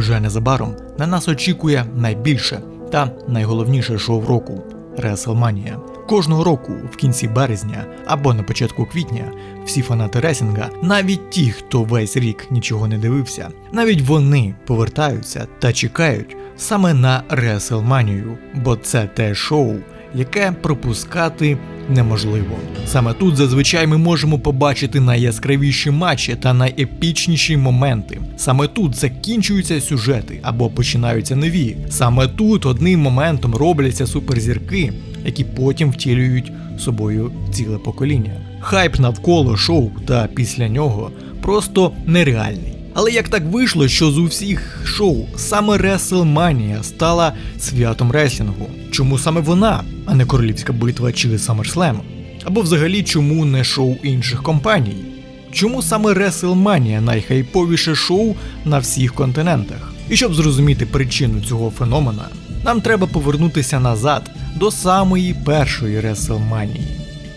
вже незабаром на нас очікує найбільше та найголовніше шоу року WrestleMania. Кожного року, в кінці березня або на початку квітня, всі фанати ресінга, навіть ті, хто весь рік нічого не дивився, навіть вони повертаються та чекають саме на WrestleMania, бо це те шоу, яке пропускати неможливо. Саме тут зазвичай ми можемо побачити найяскравіші матчі та найепічніші моменти. Саме тут закінчуються сюжети або починаються нові. Саме тут одним моментом робляться суперзірки, які потім втілюють собою ціле покоління. Хайп навколо шоу та після нього просто нереальний. Але як так вийшло, що з усіх шоу саме WrestleMania стала святом реслінгу? Чому саме вона, а не королівська битва чи SummerSlam? Або взагалі чому не шоу інших компаній? Чому саме WrestleMania найхайповіше шоу на всіх континентах? І щоб зрозуміти причину цього феномена, нам треба повернутися назад до самої першої WrestleMania.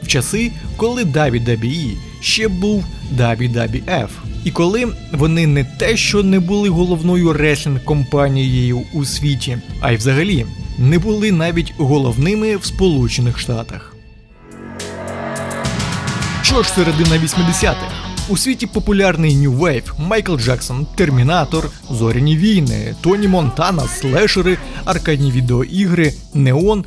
В часи, коли WWE ще був WWF. І коли вони не те, що не були головною реслінг компанією у світі, а й взагалі не були навіть головними в Сполучених Штатах. Що ж середина 80-х? У світі популярний New Wave, Майкл Джексон, Термінатор, Зоряні війни, Тоні Монтана, слешери, аркадні відеоігри, Неон,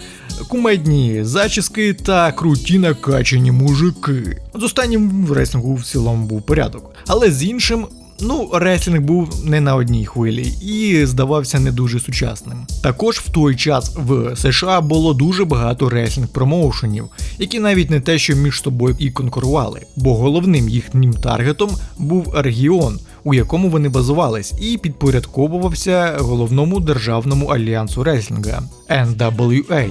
кумедні зачіски та круті накачані мужики. З останнім в реслінгу в цілому був порядок, але з іншим. Ну, реслінг був не на одній хвилі і здавався не дуже сучасним. Також в той час в США було дуже багато реслінг промоушенів, які навіть не те, що між собою і конкурували, бо головним їхнім таргетом був регіон, у якому вони базувались, і підпорядковувався головному державному альянсу реслінга NWA.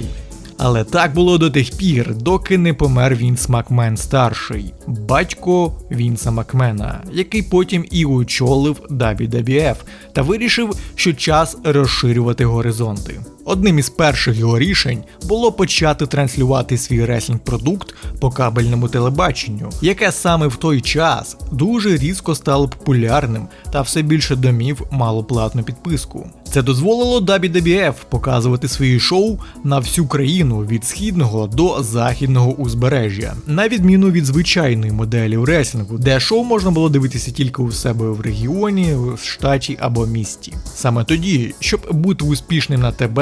Але так було до тих пір, доки не помер Вінс Макмен старший, батько Вінса Макмена, який потім і очолив WWF та вирішив, що час розширювати горизонти. Одним із перших його рішень було почати транслювати свій реслінг продукт по кабельному телебаченню, яке саме в той час дуже різко стало популярним та все більше домів мало платну підписку. Це дозволило WWF показувати свої шоу на всю країну від східного до західного узбережжя, на відміну від звичайної моделі в реслінгу, де шоу можна було дивитися тільки у себе в регіоні, в штаті або місті. Саме тоді, щоб бути успішним на ТБ,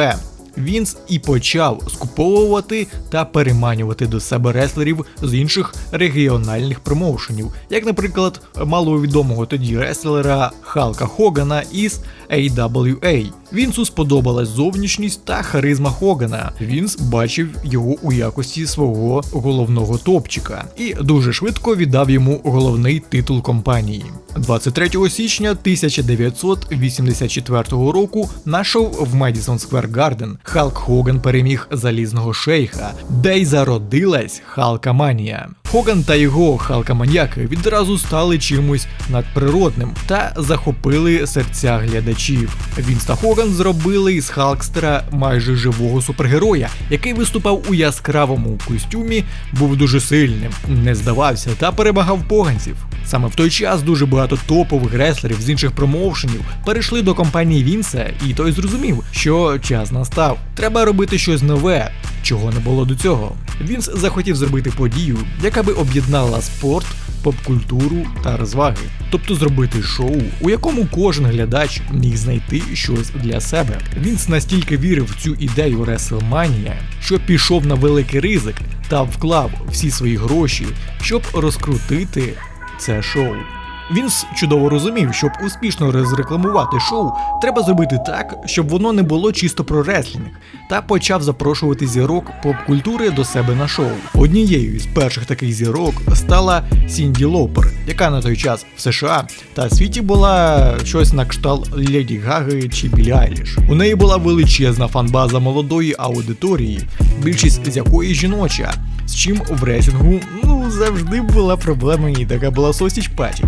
Вінс і почав скуповувати та переманювати до себе реслерів з інших регіональних промоушенів, як, наприклад, маловідомого тоді реслера Халка Хогана із AWA. Вінсу сподобалась зовнішність та харизма Хогана. Вінс бачив його у якості свого головного топчика і дуже швидко віддав йому головний титул компанії. 23 січня 1984 року на шоу в Madison Square Garden Халк Хоган переміг залізного шейха, де й зародилась Халкаманія. Хоган та його халкаманьяки відразу стали чимось надприродним та захопили серця глядачів. Вінс та Хоган зробили із Халкстера майже живого супергероя, який виступав у яскравому костюмі, був дуже сильним, не здавався та перемагав поганців. Саме в той час дуже багато топових реслерів з інших промоушенів перейшли до компанії Вінса, і той зрозумів, що час настав. Треба робити щось нове, чого не було до цього. Вінс захотів зробити подію, яка би об'єднала спорт, поп-культуру та розваги, тобто зробити шоу, у якому кожен глядач міг знайти щось для себе. Вінс настільки вірив в цю ідею WrestleMania, що пішов на великий ризик та вклав всі свої гроші, щоб розкрутити це шоу. Вінс чудово розумів, щоб успішно розрекламувати шоу, треба зробити так, щоб воно не було чисто про реслінг, та почав запрошувати зірок поп-культури до себе на шоу. Однією із перших таких зірок стала Сінді Лопер, яка на той час в США та світі була щось на кшталт Леді Гаги чи Білі Айліш. У неї була величезна фанбаза молодої аудиторії, більшість з якої жіноча. З чим в рейтингу ну завжди була проблема, і така була сосіч паті.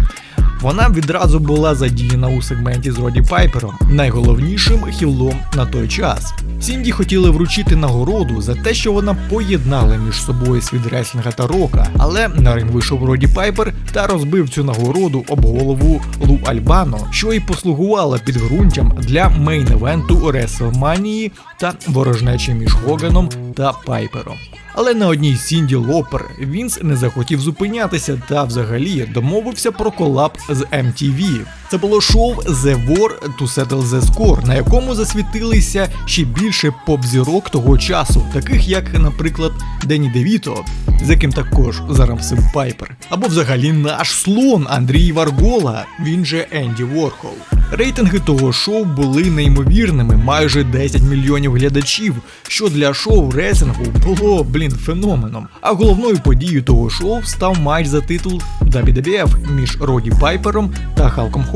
Вона відразу була задіяна у сегменті з Роді Пайпером, найголовнішим хілом на той час. Сінді хотіли вручити нагороду за те, що вона поєднала між собою світ реслінга та рока, але на ринг вийшов Роді Пайпер та розбив цю нагороду об голову Лу Альбано, що і послугувало підґрунтям для мейн-евенту Реслманії та ворожнечі між Хоганом та Пайпером. Але на одній Сінді Лопер Вінс не захотів зупинятися та взагалі домовився про колаб з MTV. Це було шоу The War to Settle the Score, на якому засвітилися ще більше поп-зірок того часу, таких як, наприклад, Дені Девіто, з яким також зарамсив Пайпер, або взагалі наш слон Андрій Варгола, він же Енді Ворхол. Рейтинги того шоу були неймовірними, майже 10 мільйонів глядачів, що для шоу рейтингу було, блін, феноменом. А головною подією того шоу став матч за титул WWF між Роді Пайпером та Халком Хоганом.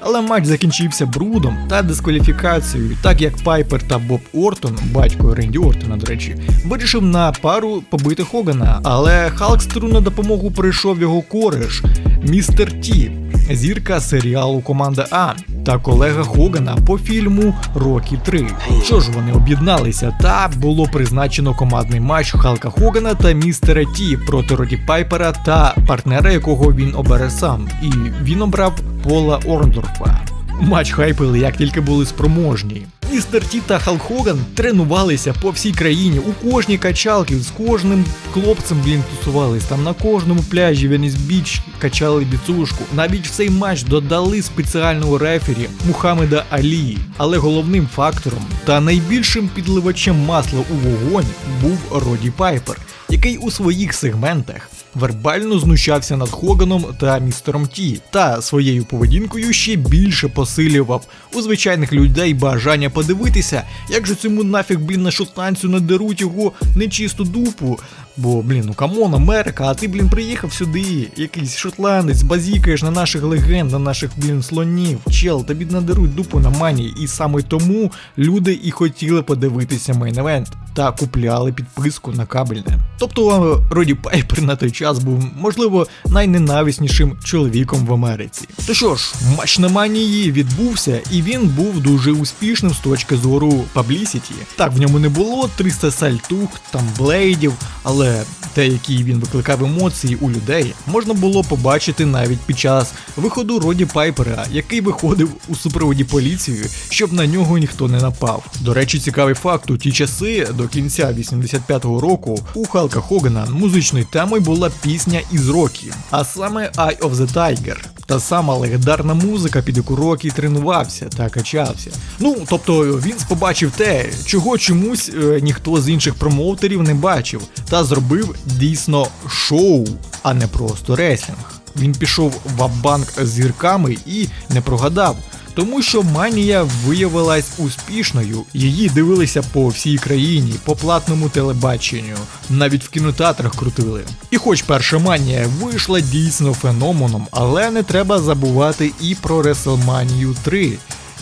Але матч закінчився брудом та дискваліфікацією, так як Пайпер та Боб Ортон, батько Ренді Ортона, до речі, вирішив на пару побити Хогана. Але Халкстеру на допомогу прийшов його кореш, містер Ті, зірка серіалу Команда А та колега Хогана по фільму Рокі 3. Що ж вони об'єдналися, та було призначено командний матч Халка Хогана та містера Ті проти Роді Пайпера та партнера, якого він обере сам. І він обрав Пола Орндорфа. Матч хайпили як тільки були спроможні. Містер Ті та Халк Хоган тренувалися по всій країні, у кожній качалці, з кожним хлопцем, блін, тусувались. Там на кожному пляжі Веніс Біч качали біцушку. Навіть в цей матч додали спеціального рефері Мухаммеда Алі. Але головним фактором та найбільшим підливачем масла у вогонь був Роді Пайпер, який у своїх сегментах вербально знущався над Хоганом та містером Ті, та своєю поведінкою ще більше посилював у звичайних людей бажання подивитися, як же цьому нафіг, блін, на шотландцю надеруть його нечисту дупу. Бо, блін, ну камон, Америка, а ти, блін, приїхав сюди, якийсь шотландець, базікаєш на наших легенд, на наших, блін, слонів. Чел, тобі надеруть дупу на мані. І саме тому люди і хотіли подивитися мейн-евент та купляли підписку на кабельне. Тобто Роді Пайпер на той час був, можливо, найненависнішим чоловіком в Америці. То що ж, матч на манії відбувся, і він був дуже успішним з точки зору паблісіті. Так, в ньому не було 300 сальтух, там блейдів, але те, які він викликав емоції у людей, можна було побачити навіть під час виходу Роді Пайпера, який виходив у супроводі поліції, щоб на нього ніхто не напав. До речі, цікавий факт: у ті часи до кінця 85-го року у Халка Хогана музичною темою була пісня із Рокі, а саме Eye of the Tiger. Та сама легендарна музика, під яку Рокі тренувався та качався. Ну, тобто він побачив те, чого чомусь е, ніхто з інших промоутерів не бачив, та зробив дійсно шоу, а не просто реслінг. Він пішов в абанк з зірками і не прогадав. Тому що манія виявилась успішною, її дивилися по всій країні, по платному телебаченню, навіть в кінотеатрах крутили. І хоч перша манія вийшла дійсно феноменом, але не треба забувати і про WrestleMania 3,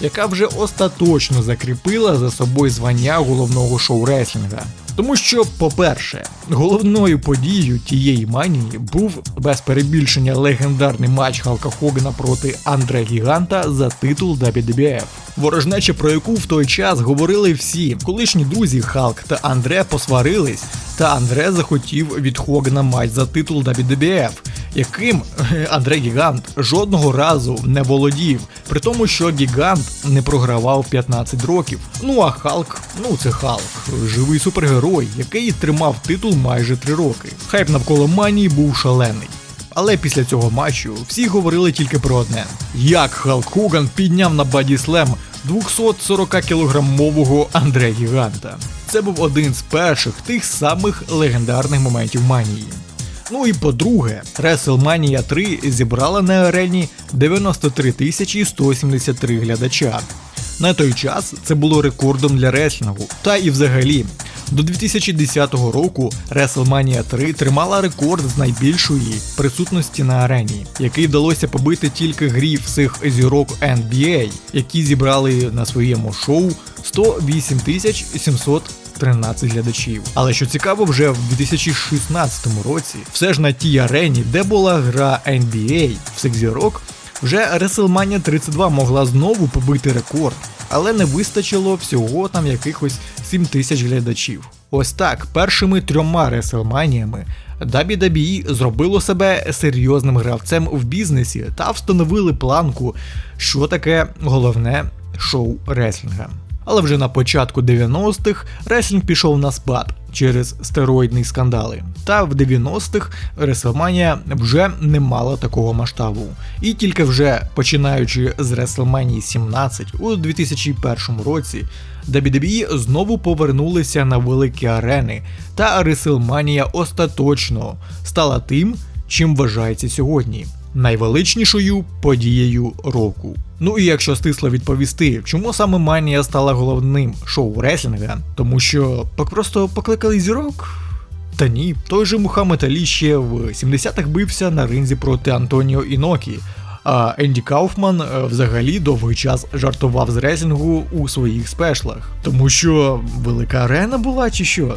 яка вже остаточно закріпила за собою звання головного шоу реслінга. Тому що, по-перше, головною подією тієї манії був без перебільшення легендарний матч Халка Хогана проти Андре Гіганта за титул WWF. Ворожнеча, про яку в той час говорили всі. Колишні друзі Халк та Андре посварились, та Андре захотів від Хогана матч за титул WWF яким Андрей Гігант жодного разу не володів, при тому, що Гігант не програвав 15 років. Ну а Халк, ну це Халк, живий супергерой, який тримав титул майже 3 роки. Хайп навколо манії був шалений. Але після цього матчу всі говорили тільки про одне: як Халк Хоган підняв на Бадіслем 240 кілограмового Андрея Гіганта. Це був один з перших тих самих легендарних моментів манії. Ну і по-друге, WrestleMania 3 зібрала на арені 93 тисячі 173 глядача. На той час це було рекордом для реслінгу. Та і взагалі, до 2010 року WrestleMania 3 тримала рекорд з найбільшої присутності на арені, який вдалося побити тільки грі всіх зірок NBA, які зібрали на своєму шоу 108 700 13 глядачів. Але що цікаво, вже в 2016 році, все ж на тій арені, де була гра NBA всіх зірок, вже WrestleMania 32 могла знову побити рекорд. але не вистачило всього там якихось 7 тисяч глядачів. Ось так, першими трьома реселманіями WWE зробило себе серйозним гравцем в бізнесі та встановили планку, що таке головне шоу реслінга. Але вже на початку 90-х реслінг пішов на спад через стероїдні скандали. Та в 90-х WrestleMania вже не мала такого масштабу. І тільки вже починаючи з WrestleMania 17 у 2001 році, WWE знову повернулися на великі арени, та WrestleMania остаточно стала тим, чим вважається сьогодні найвеличнішою подією року. Ну і якщо стисло відповісти, чому саме Манія стала головним шоу реслінга, тому що просто покликали зірок? Та ні, той же Мухаммед Алі ще в 70-х бився на ринзі проти Антоніо Інокі. А Енді Кауфман е, взагалі довгий час жартував з реслінгу у своїх спешлах. Тому що велика арена була чи що?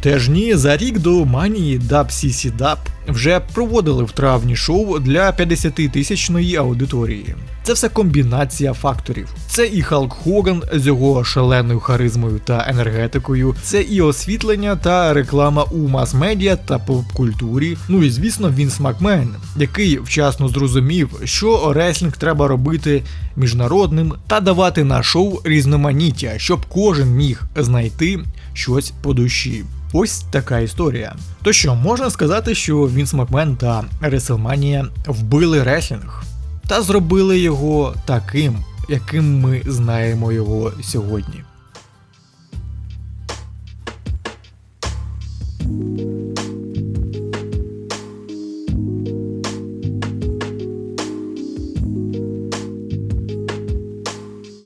Теж ні, за рік до манії DubCC Dub вже проводили в травні шоу для 50-тисячної аудиторії. Це все комбінація факторів. Це і Халк Хоган з його шаленою харизмою та енергетикою, це і освітлення та реклама у мас-медіа та поп-культурі. Ну і звісно, Вінс Макмен, який вчасно зрозумів, що реслінг треба робити міжнародним та давати на шоу різноманіття, щоб кожен міг знайти щось по душі. Ось така історія. То що, можна сказати, що Вінс Макмен та WrestleMania вбили реслінг та зробили його таким, яким ми знаємо його сьогодні.